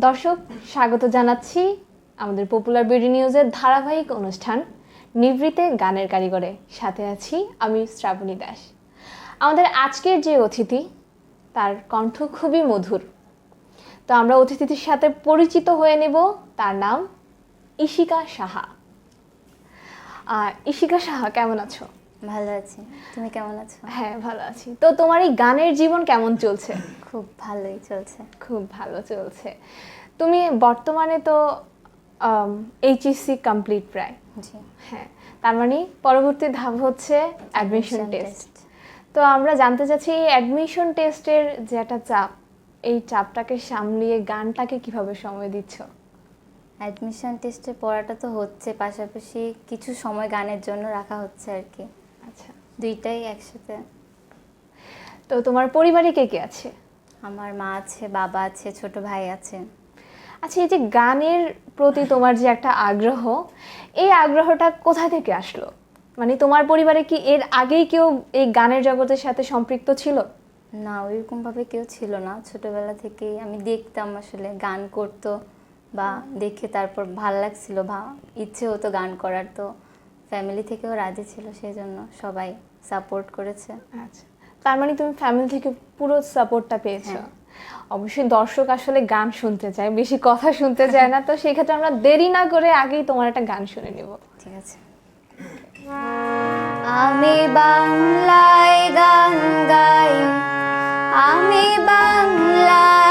দর্শক, স্বাগত জানাচ্ছি আমাদের পপুলার বিডি নিউজের ধারাবাহিক অনুষ্ঠান নিভৃতে গানের কারিগরে। সাথে আছি আমি শ্রাবণী দাস। আমাদের আজকের যে অতিথি, তার কণ্ঠ খুবই মধুর। তো আমরা অতিথিটির সাথে পরিচিত হয়ে নেব, তার নাম ইশিকা সাহা। ইশিকা সাহা, কেমন আছো? ভালো আছি। তুমি কেমন আছো? হ্যাঁ ভালো আছি। তো তোমার এই গানের জীবন কেমন চলছে? খুব ভালোই চলছে। খুব ভালো চলছে। তুমি বর্তমানে তো এইচএসসি কমপ্লিট প্রায়। জি। হ্যাঁ তার মানে পরবর্তী ধাপ হচ্ছে অ্যাডমিশন টেস্ট তো আমরা জানতে চাচ্ছি এই অ্যাডমিশন টেস্টের যে একটা চাপ এই চাপটাকে সামলিয়ে গানটাকে কীভাবে সময় দিচ্ছ? অ্যাডমিশন টেস্টে পড়াটা তো হচ্ছে পাশাপাশি কিছু সময় গানের জন্য রাখা হচ্ছে আর কি। দুইটাই একসাথে। তো তোমার পরিবারে কে কে আছে? আমার মা আছে বাবা আছে ছোট ভাই আছে। আচ্ছা এই যে গানের প্রতি তোমার যে একটা আগ্রহ এই আগ্রহটা কোথা থেকে আসলো? মানে তোমার পরিবারে কি এর আগেই কেউ এই গানের জগতের সাথে সম্পৃক্ত ছিল? না ওইরকমভাবে কেউ ছিল না। ছোটবেলা থেকেই আমি দেখতাম আসলে গান করতো বা দেখে তারপর ভালো লাগছিল বা ইচ্ছে হতো গান করার তো ফ্যামিলি থেকেও রাজি ছিল সেই জন্য সবাই সাপোর্ট করেছে। আচ্ছা। তার মানে তুমি ফ্যামিলি থেকে পুরো সাপোর্টটা পেয়েছ। হ্যাঁ। অবশ্যই দর্শক আসলে গান শুনতে চায় বেশি কথা শুনতে চায় না তো সেই ক্ষেত্রে আমরা দেরি না করে আগেই তোমার একটা গান শুনে নেব। ঠিক আছে। আমি বাংলায় গান গাই আমি বাংলার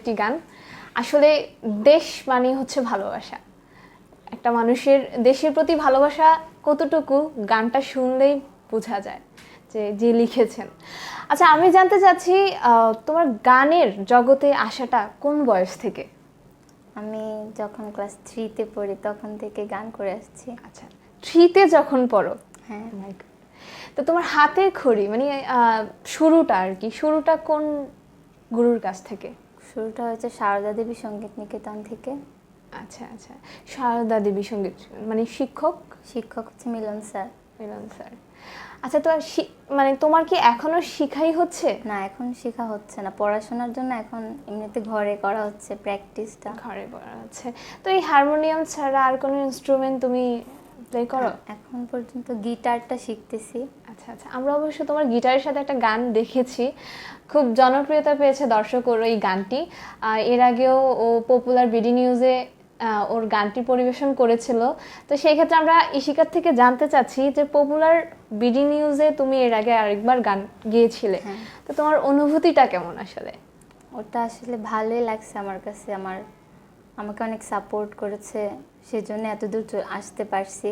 একটি গান। আসলে দেশ মানে হচ্ছে ভালোবাসা। একটা মানুষের দেশের প্রতি ভালোবাসা কতটুকু গানটা শুনলেই বোঝা যায় যে যে লিখেছেন। আচ্ছা আমি জানতে চাচ্ছি তোমার গানের জগতে আসাটা কোন বয়স থেকে? আমি যখন ক্লাস থ্রিতে পড়ি তখন থেকে গান করে আসছি। আচ্ছা থ্রিতে যখন পড়ো? হ্যাঁ। Oh. তো তোমার হাতের খড়ি মানে শুরুটা আর কি শুরুটা কোন গুরুর কাছ থেকে? শুরুটা হয়েছে সারদা দেবী সংগীত নিকেতন থেকে। আচ্ছা আচ্ছা। সারদা দেবী সংগীত মানে শিক্ষক? শিক্ষক হচ্ছে মিলন স্যার। মিলন স্যার। আচ্ছা তো মানে তোমার কি এখনও শিখাই হচ্ছে? না এখন শেখা হচ্ছে না। পড়াশোনার জন্য এখন এমনিতে ঘরে করা হচ্ছে প্র্যাকটিসটা ঘরে করা হচ্ছে। তো এই হারমোনিয়াম ছাড়া আর কোনো ইনস্ট্রুমেন্ট তুমি প্লে করো। এখন পর্যন্ত গিটারটা শিখতেছি। আচ্ছা আচ্ছা। আমরা অবশ্য তোমার গিটারের সাথে একটা গান দেখেছি। খুব জনপ্রিয়তা পেয়েছে দর্শক ওর এই গানটি এর আগেও ও পপুলার বিডি নিউজে ওর গানটি পরিবেশন করেছিল। তো সেই ক্ষেত্রে আমরা ইশিকার থেকে জানতে চাচ্ছি যে পপুলার বিডি নিউজে তুমি এর আগে আরেকবার গান গিয়েছিলে। হ্যাঁ। তো তোমার অনুভূতিটা কেমন আসলে? ওটা আসলে ভালোই লাগছে আমার কাছে। আমার আমাকে অনেক সাপোর্ট করেছে। সেজন্য এতদূর চ- আসতে পারছি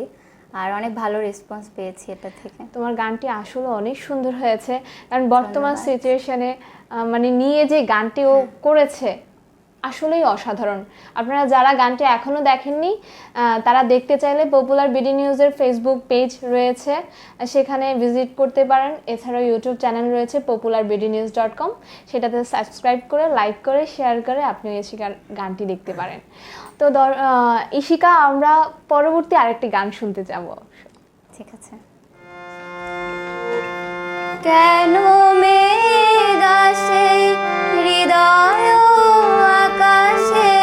আর অনেক ভালো রেসপন্স পেয়েছি এটা থেকে। তোমার গানটি আসলে অনেক সুন্দর হয়েছে। কারণ বর্তমান। সিচুয়েশনে মানে নিয়ে যে গানটি ও করেছে আসলেই অসাধারণ। আপনারা যারা গানটি এখনও দেখেননি তারা দেখতে চাইলে পপুলার বিডি নিউজের ফেসবুক পেজ রয়েছে। সেখানে ভিজিট করতে পারেন। এছাড়াও ইউটিউব চ্যানেল রয়েছে popular BD news dot com সেটাতে সাবস্ক্রাইব করে লাইক করে শেয়ার করে আপনি ইশিকার গানটি দেখতে পারেন। তো ইশিকা আমরা পরবর্তী আরেকটি গান শুনতে যাব। ঠিক আছে। কেন মেঘ আসে, হৃদয় আকাশে?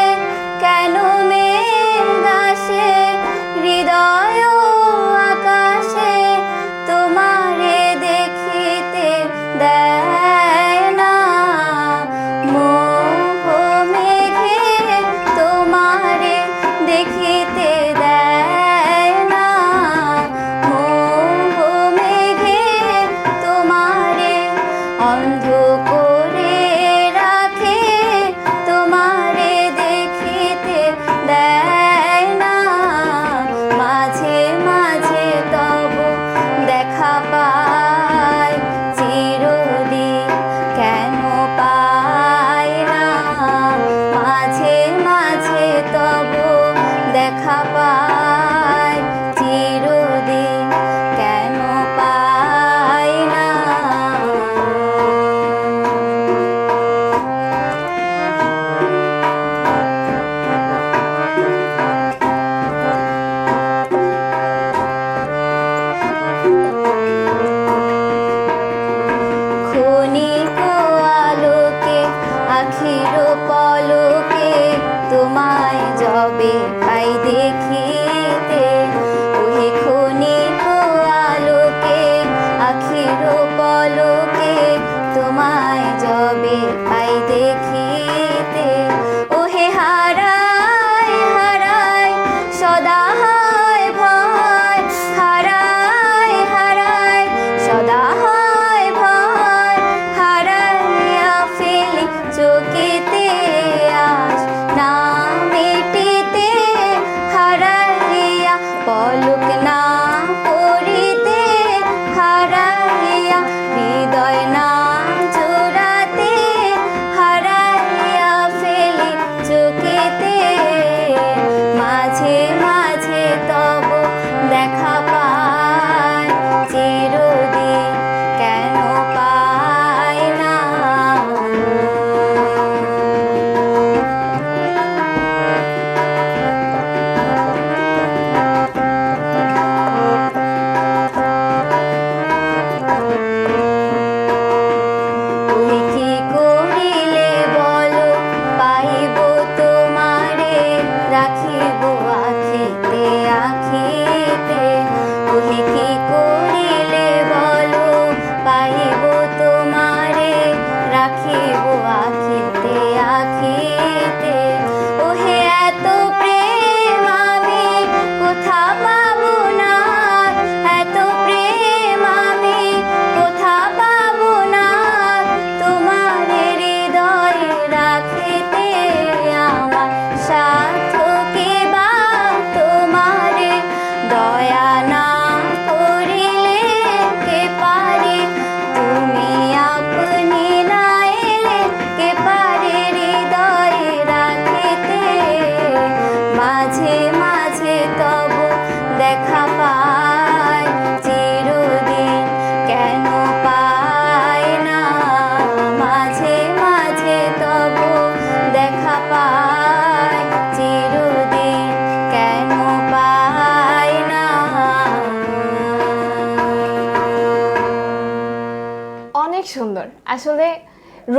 অনেক সুন্দর। আসলে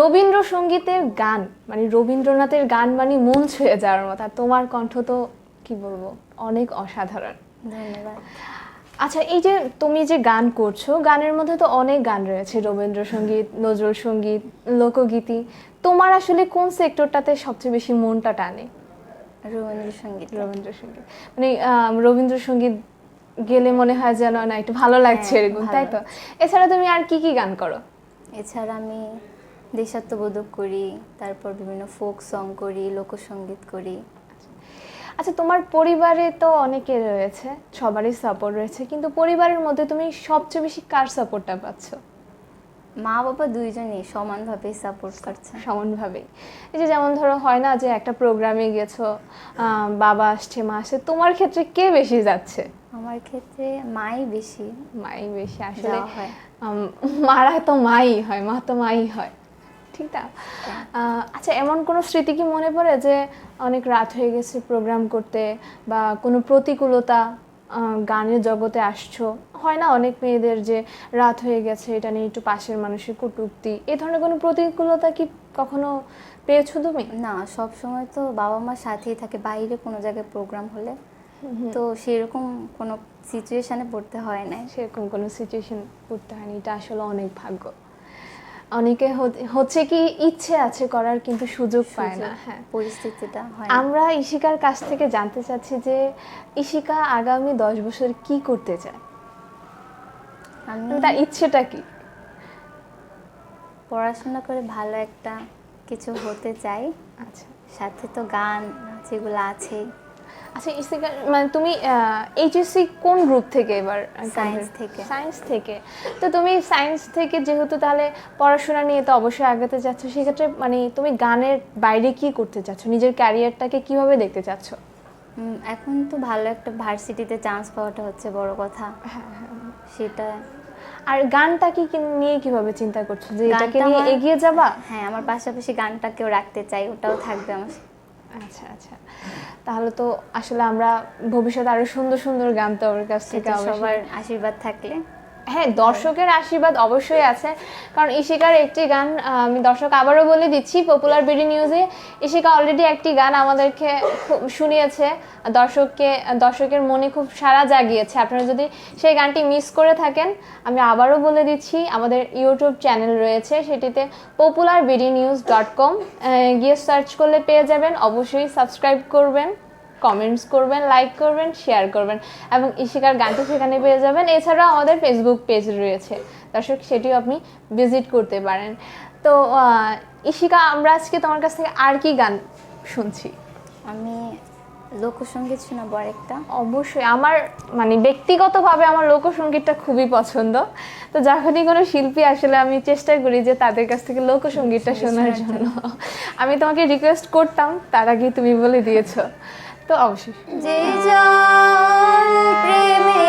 রবীন্দ্রসঙ্গীতের গান মানে রবীন্দ্রনাথের গান মানে মন ছুঁয়ে যাওয়ার মতো। আর তোমার কণ্ঠ তো কি বলব অনেক অসাধারণ। ধন্যবাদ। আচ্ছা এই যে তুমি যে গান করছ গানের মধ্যে তো অনেক গান রয়েছে। রবীন্দ্রসঙ্গীত নজরুল সংগীত লোকগীতি। তোমার আসলে কোন সেক্টরটাতে সবচেয়ে বেশি মনটা টানে? রবীন্দ্রসঙ্গীত। রবীন্দ্রসঙ্গীত। মানে রবীন্দ্রসঙ্গীত গেলে মনে হয় যেন না একটু ভালো লাগছে হ্যাঁ, এরকম তাই তো? এছাড়া তুমি আর কি কি গান করো? এছাড়া আমি দেশাত্মবোধক করি তারপর বিভিন্ন ফোক সং করি লোকসঙ্গীত করি। আচ্ছা তোমার পরিবারে তো অনেকে রয়েছে সবারই সাপোর্ট রয়েছে কিন্তু পরিবারের মধ্যে তুমি সবচেয়ে বেশি কার সাপোর্টটা পাচ্ছ? মা বাবা দুইজনই সমানভাবে সাপোর্ট করছে। সমানভাবে এই যে যেমন ধরো হয় না যে একটা প্রোগ্রামে গেছো বাবা আসছে মা আসছে তোমার ক্ষেত্রে কে বেশি যাচ্ছে? আমার ক্ষেত্রে মাই বেশি। মাই বেশি আসলে হয়। মারা তো মাই হয় মা তো মাই হয়। ঠিক না আহ, আচ্ছা এমন কোনো স্মৃতি কি মনে পড়ে যে অনেক রাত হয়ে গেছে প্রোগ্রাম করতে বা কোনো প্রতিকূলতা গানের জগতে আসছো? হয় না অনেক মেয়েদের যে রাত হয়ে গেছে এটা নিয়ে একটু পাশের মানুষের কটূক্তি এ ধরনের কোনো প্রতিকূলতা কি কখনো পেয়েছ তুমি? না সব সময় তো বাবা মার সাথেই থাকে বাইরে কোনো জায়গায় প্রোগ্রাম হলে। তো সেরকম কোনো সিচুয়েশনে পড়তে হয় না সেরকম কোনো সিচুয়েশন পড়তে হয়নি। এটা আসলে অনেক ভাগ্য। অনেকে হচ্ছে কি ইচ্ছে আছে করার কিন্তু সুযোগ পায় না। হ্যাঁ। পরিস্থিতিটা হয় আমরা ইশিকার কাছ থেকে জানতে চাচ্ছি যে ইশিকা আগামী দশ বছর কি করতে চায়? তার ইচ্ছেটা কি? পড়াশোনা করে ভালো একটা কিছু হতে চাই। আচ্ছা। সাথে তো গান যেগুলো আছে। আচ্ছা মানে তুমি এইচএসসি কোন গ্রুপ থেকে এবার Science থেকে। সায়েন্স থেকে। তো তুমি সায়েন্স থেকে যেহেতু তাহলে পড়াশোনা নিয়ে তো অবশ্যই আগাতে চাচ্ছ সেক্ষেত্রে মানে তুমি গানের বাইরে কি করতে চাচ্ছ? নিজের ক্যারিয়ারটাকে কীভাবে দেখতে চাচ্ছ? এখন তো ভালো একটা ভার্সিটিতে চান্স পাওয়াটা হচ্ছে বড় কথা। হ্যাঁ, সেটা আর গানটা কি কি- নিয়ে কীভাবে চিন্তা করছ? যে এটাকে নিয়ে এগিয়ে যাবা? হ্যাঁ আমার পাশাপাশি গানটাকেও রাখতে চাই ওটাও থাকবে আমার আচ্ছা আচ্ছা। তাহলে তো আসলে আমরা ভবিষ্যতে আরও সুন্দর সুন্দর গান তো ওর কাছ থেকে সবার আশীর্বাদ থাকলে। হ্যাঁ দর্শকের আশীর্বাদ অবশ্যই আছে। কারণ ইশিকার একটি গান আমি দর্শক আবারও বলে দিচ্ছি পপুলার বিডি নিউজে ইশিকা অলরেডি একটি গান আমাদেরকে খুব শুনিয়েছে, দর্শককে, দর্শকের মনে খুব সাড়া জাগিয়েছে। আপনারা যদি সেই গানটি মিস করে থাকেন, আমি আবারও বলে দিচ্ছি, আমাদের ইউটিউব চ্যানেল রয়েছে, সেটিতে popular BD news dot com গিয়ে সার্চ করলে পেয়ে যাবেন। অবশ্যই সাবস্ক্রাইব করবেন। কমেন্টস করবেন লাইক করবেন শেয়ার করবেন এবং ইশিকার গানটি সেখানে পেয়ে যাবেন। এছাড়াও আমাদের ফেসবুক পেজ রয়েছে দর্শক সেটিও আপনি ভিজিট করতে পারেন। তো ইশিকা আমরা আজকে তোমার কাছ থেকে আর কি গান শুনছি? আমি লোকসঙ্গীত শোনাবো আরেকটা। অবশ্যই আমার মানে ব্যক্তিগতভাবে আমার লোকসঙ্গীতটা খুবই পছন্দ। তো যখনই কোনো শিল্পী আসলে আমি চেষ্টা করি যে তাদের কাছ থেকে লোকসঙ্গীতটা শোনার জন্য। আমি তোমাকে রিকোয়েস্ট করতাম তার আগে তুমি বলে দিয়েছ। তো অবশ্যই। যে জল প্রেমে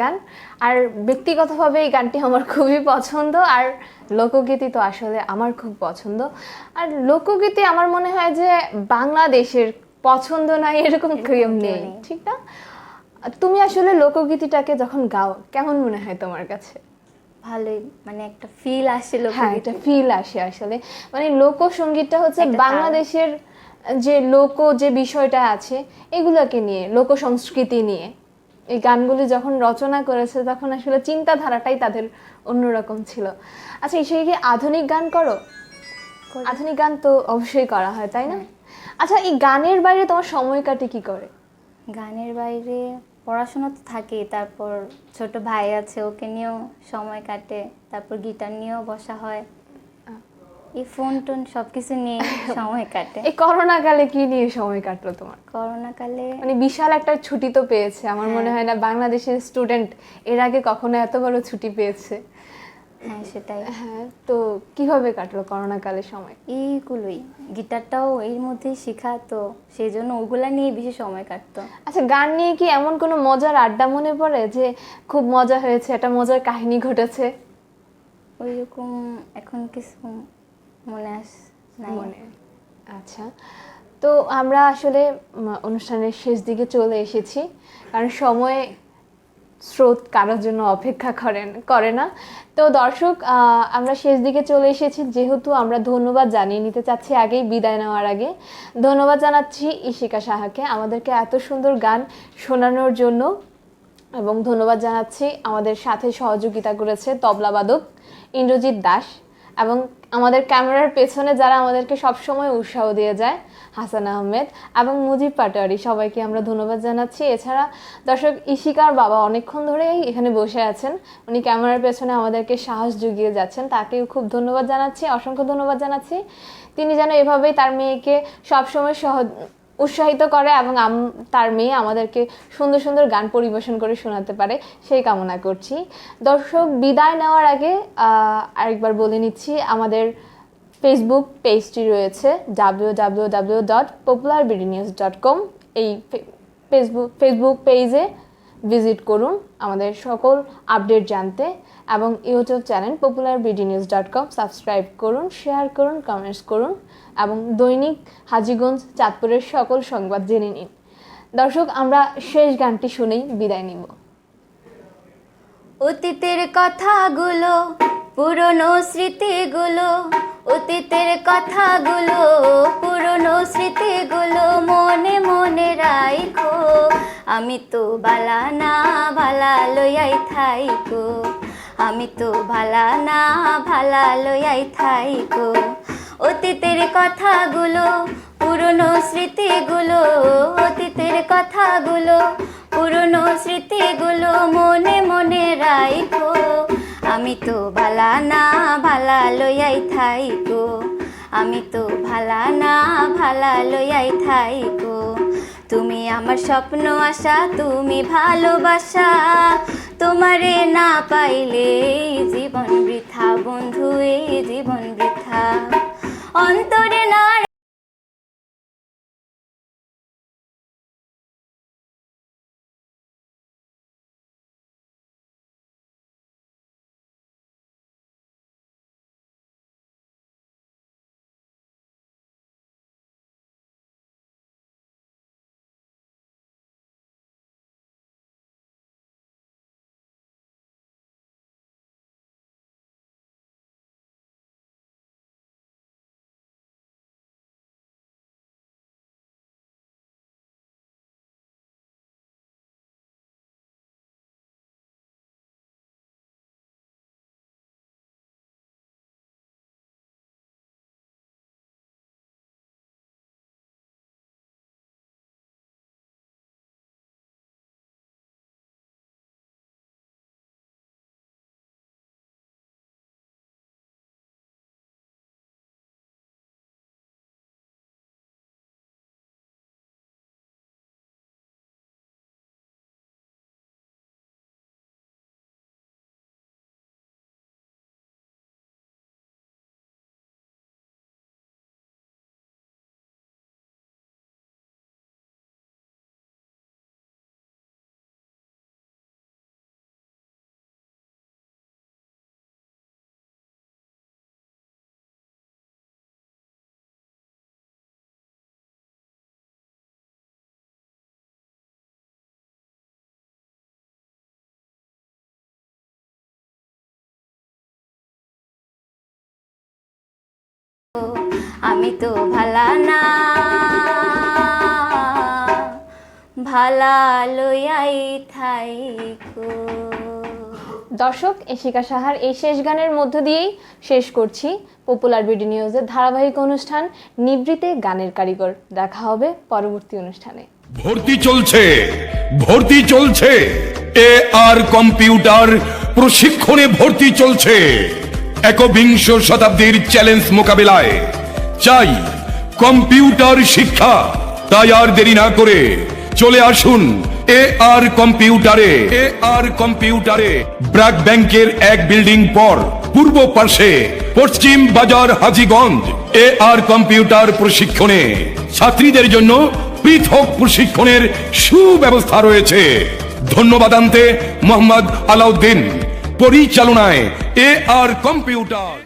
গান। আর ব্যক্তিগতভাবে এই গানটি আমার খুবই পছন্দ আর লোকগীতি তো আসলে আমার খুব পছন্দ। আর লোকগীতি আমার মনে হয় যে বাংলাদেশের পছন্দ নাই এরকম কেউ নেই। ঠিক না? তুমি আসলে লোকগীতিটাকে যখন গাও কেমন মনে হয় তোমার কাছে? ভালোই মানে একটা ফিল আসছিল হ্যাঁ একটা ফিল আসে আসলে। মানে লোকসঙ্গীতটা হচ্ছে বাংলাদেশের যে লোক যে বিষয়টা আছে এগুলোকে নিয়ে লোক সংস্কৃতি নিয়ে। এই গানগুলি যখন রচনা করেছে তখন আসলে চিন্তাধারাটাই তাদের অন্যরকম ছিল। আচ্ছা এই কি আধুনিক গান করো? আধুনিক গান তো অবশ্যই করা হয় তাই না? আচ্ছা এই গানের বাইরে তোমার সময় কাটে কি করে? গানের বাইরে পড়াশোনা তো থাকেই তারপর ছোট ভাই আছে ওকে নিয়েও সময় কাটে তারপর গিটার নিয়েও বসা হয়। এই ফোন টোন সব কিছু নিয়ে সময় কাটে। এই করোনা কালে কি নিয়ে সময় কাটলো তোমার? করোনা কালে মানে বিশাল একটা ছুটি তো পেয়েছে। আমার মনে হয়। না বাংলাদেশের স্টুডেন্ট এর আগে কখনো এত বড় ছুটি পেয়েছে। হ্যাঁ সেটাই। হ্যাঁ তো কীভাবে কাটলো করোনা কালে সময়? এইগুলোই। গিটারটাও এর মধ্যেই শেখা তো সেই জন্য ওগুলা নিয়ে বেশি সময় কাটতো। আচ্ছা গান নিয়ে কি এমন কোনো মজার আড্ডা মনে পড়ে যে খুব মজা হয়েছে একটা মজার কাহিনী ঘটেছে? ওই রকম এখন কিছু মনে আস মনে। আচ্ছা। তো আমরা আসলে অনুষ্ঠানের শেষ দিকে চলে এসেছি। কারণ সময়, স্রোত কারোর জন্য অপেক্ষা করেন, করে না। তো দর্শক আমরা শেষ দিকে চলে এসেছি। যেহেতু আমরা ধন্যবাদ জানিয়ে নিতে চাচ্ছি আগেই, বিদায় নেওয়ার আগে। ধন্যবাদ জানাচ্ছি ইশিকা সাহাকে আমাদেরকে এত সুন্দর গান শোনানোর জন্য। এবং ধন্যবাদ জানাচ্ছি আমাদের সাথে সহযোগিতা করেছে তবলাবাদক ইন্দ্রজিৎ দাস। এবং আমাদের ক্যামেরার পেছনে যারা আমাদেরকে সবসময় উৎসাহ দিয়ে যায়, হাসান আহমেদ এবং মুজিব পাটোয়ারি, সবাইকে আমরা ধন্যবাদ জানাচ্ছি। এছাড়া দর্শক ইশিকার বাবা অনেকক্ষণ ধরেই এখানে বসে আছেন। উনি ক্যামেরার পেছনে আমাদেরকে সাহস জুগিয়ে যাচ্ছেন, তাকেও খুব ধন্যবাদ জানাচ্ছি, অসংখ্য ধন্যবাদ জানাচ্ছি। তিনি যেন এভাবেই তার মেয়েকে সবসময় সহ উৎসাহিত করে এবং তার মেয়ে আমাদেরকে সুন্দর সুন্দর গান পরিবেশন করে শোনাতে পারে, সেই কামনা করছি। দর্শক, বিদায় নেওয়ার আগে আরেকবার বলে নিচ্ছি, আমাদের ফেসবুক পেজটি রয়েছে W W W dot popular BD news dot com এই ফেসবুক ফেসবুক পেজে ভিজিট করুন আমাদের সকল আপডেট জানতে এবং YouTube channel popular BD news dot com subscribe করুন শেয়ার করুন কমেন্টস করুন। এবং দৈনিক হাজিগঞ্জ, চাঁদপুরের সকল সংবাদ জেনে নিন। দর্শক, আমরা শেষ গানটি শুনেই বিদায় নিব। অতীতের কথাগুলো, পুরনো স্মৃতিগুলো, অতীতের কথাগুলো, পুরনো স্মৃতিগুলো মনে মনে রাইখো। আমি তো বালা না ভালা লইয়াই থাইকো। আমি তো ভালা না ভালা লইয়াই থাইকো। অতীতের কথাগুলো, পুরনো স্মৃতিগুলো, অতীতের কথাগুলো, পুরনো স্মৃতিগুলো মনে মনে রাইখো। আমি তো ভালা না, ভালা লইয়াই থাইকো। আমি তো ভালা না, ভালা লইয়াই থাইকো। তুমি আমার স্বপ্ন আশা, তুমি ভালোবাসা। তোমারে না পাইলে জীবন বৃথা, বন্ধু, এই জীবন বৃথা। অন্তরে আমি তো ভালা না। ভালা লইয়াই থাইকো। দর্শক এশিকা সাহার এই শেষ গানের মধ্য দিয়েই শেষ করছি পপুলার বিডি নিউজের ধারাবাহিক অনুষ্ঠান নিবৃতে গানের কারিগর। দেখা হবে পরবর্তী অনুষ্ঠানে। ভর্তি চলছে ভর্তি চলছে। এ আর কম্পিউটার প্রশিক্ষণে ভর্তি চলছে। একবিংশ শতাব্দীর চ্যালেঞ্জ মোকাবেলায়। চাই কম্পিউটার শিক্ষা। তাই আর দেরি না করে চলে আসুন এ আর কম্পিউটারে। এ আর কম্পিউটারে ব্র্যাক ব্যাংকের এক বিল্ডিং পর পূর্ব পাশে পশ্চিম বাজার হাজিগঞ্জ এ আর কম্পিউটার প্রশিক্ষণে ছাত্রীদের জন্য পৃথক প্রশিক্ষণের সুব্যবস্থা রয়েছে। ধন্যবাদ আনতে মোহাম্মদ আলাউদ্দিন। পরিচালনায় এ আর কম্পিউটার।